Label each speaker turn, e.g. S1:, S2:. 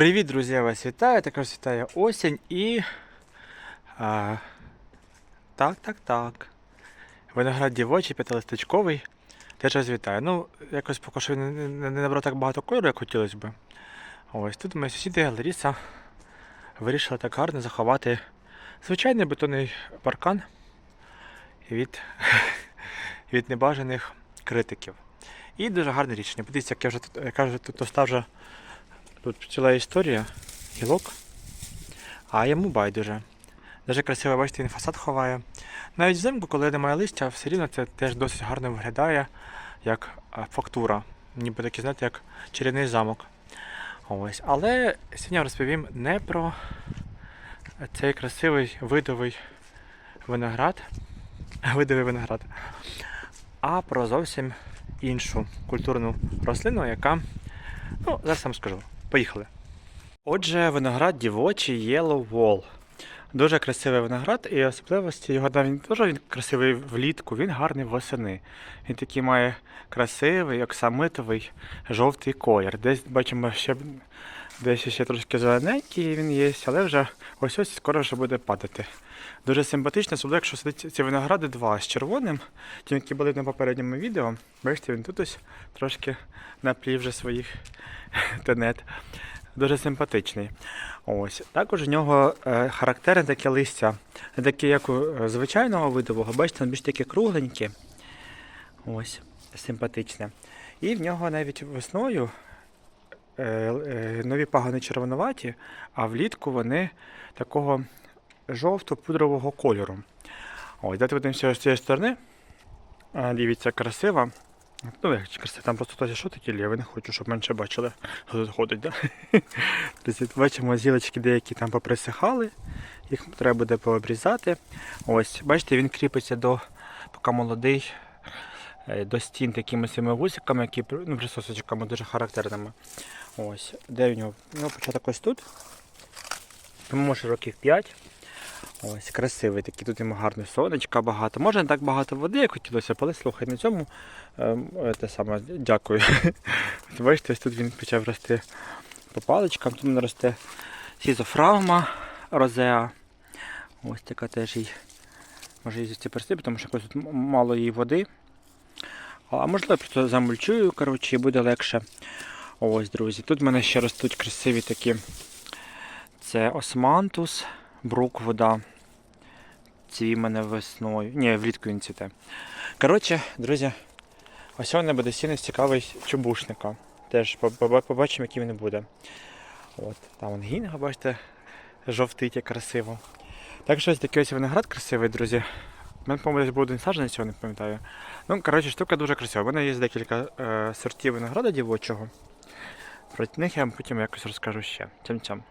S1: Привіт, друзі! Я вас вітаю. Також вітаю осінь і. А, так, так, так. Виноград дівочий, п'ятилисточковий. Теж вас вітаю. Ну, якось поки що не, не, набрав так багато кольору, як хотілося б. Ось тут мої сусіди Ларіса вирішили так гарно заховати звичайний бетонний паркан від, від небажаних критиків. І дуже гарне рішення. Подивіться, як я вже тут, яка вже тут остав вже Тут ціла історія, гілок, а йому байдуже. Дуже красиво, бачите, він фасад ховає. Навіть взимку, коли немає листя, все рівно це теж досить гарно виглядає, як фактура. Ніби такий, знаєте, як чарівний замок. Ось. Але сьогодні я розповім не про цей красивий видовий виноград, видовий виноград, а про зовсім іншу культурну рослину, яка, ну, зараз сам скажу. Поїхали. Отже, виноград дівочий Yellow Wall. Дуже красивий виноград, і особливості його навіть дуже він красивий влітку, він гарний восени. Він такий має красивий, оксамитовий, жовтий колір. Десь бачимо, ще десь ще трошки зелененький він є, але вже ось ось скоро вже буде падати. Дуже симпатично, особливо якщо сидить ці виногради два з червоним, ті, які були на попередньому відео. Бачите, він тут ось трошки наплів вже своїх тенет. Дуже симпатичний. Ось. Також у нього е, характерне таке листя, не таке, як у е, звичайного видового, бачите, більш таке кругленьке. Ось, симпатичне. І в нього навіть весною нові пагони червонуваті, а влітку вони такого жовто-пудрового кольору. Ось, давайте подивимося з цієї сторони. Дивіться, красива. Ну, як красиво, там просто хтось що такі лівий, не хочу, щоб менше бачили, хто тут ходить. Да? Бачимо, зілочки деякі там поприсихали, їх треба буде пообрізати. Ось, бачите, він кріпиться до, поки молодий, е, до стін такими цими вусиками, які ну, присосочками дуже характерними. Ось, де в нього? У нього початок ось тут. Може років 5. Ось, красивий такий, тут йому гарне сонечка багато. Може не так багато води, як хотілося, але слухай, на цьому ем, е, те саме, дякую. Бачите, тут він почав рости по паличкам, тут він росте сізофрагма розеа. Ось така теж їй може її прости, тому що тут мало її води. А можливо, просто замульчую, коротше, і буде легше. Ось, друзі. Тут в мене ще ростуть красиві такі. Це османтус, брук вода. Цві мене весною. Ні, влітку він цвіте. Коротше, друзі, ось у буде сінець цікавий чубушника. Теж побачимо, який він буде. От, там вон гінга, бачите, жовтить як красиво. Так що ось такий ось виноград красивий, друзі. У мене, по-моєму, десь був один саджанець, цього не пам'ятаю. Ну, коротше, штука дуже красива. У мене є декілька е, сортів винограда дівочого. Про них я вам потім якось розкажу ще. Цям-цям.